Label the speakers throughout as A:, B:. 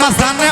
A: না জানে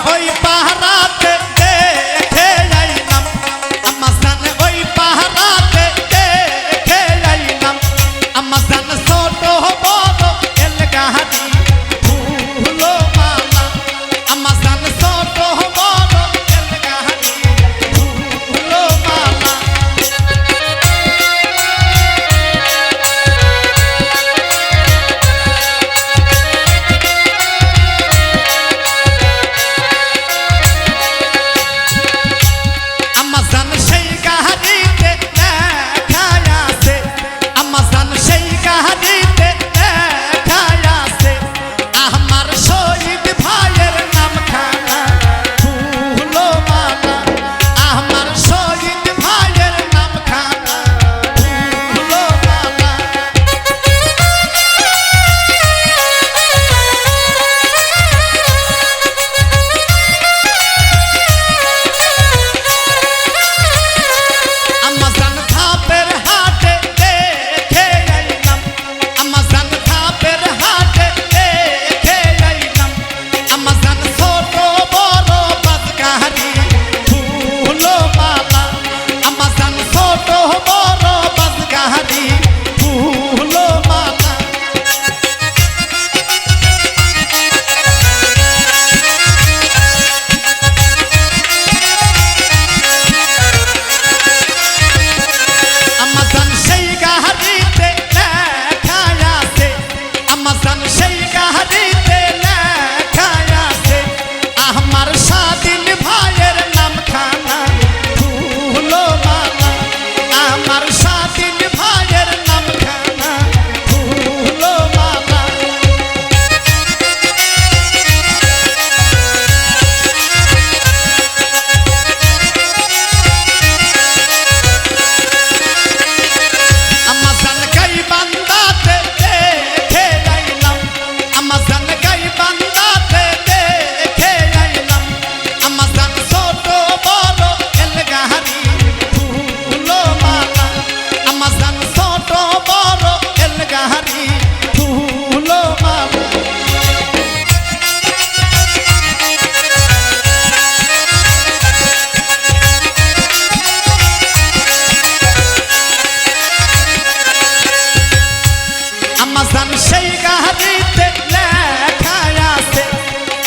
A: জান সেই গাহারিতে লেখায় আছে।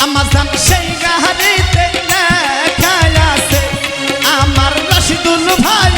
A: আমার জান সেই গাহারিতে লেখায় আছে। আমার ভাই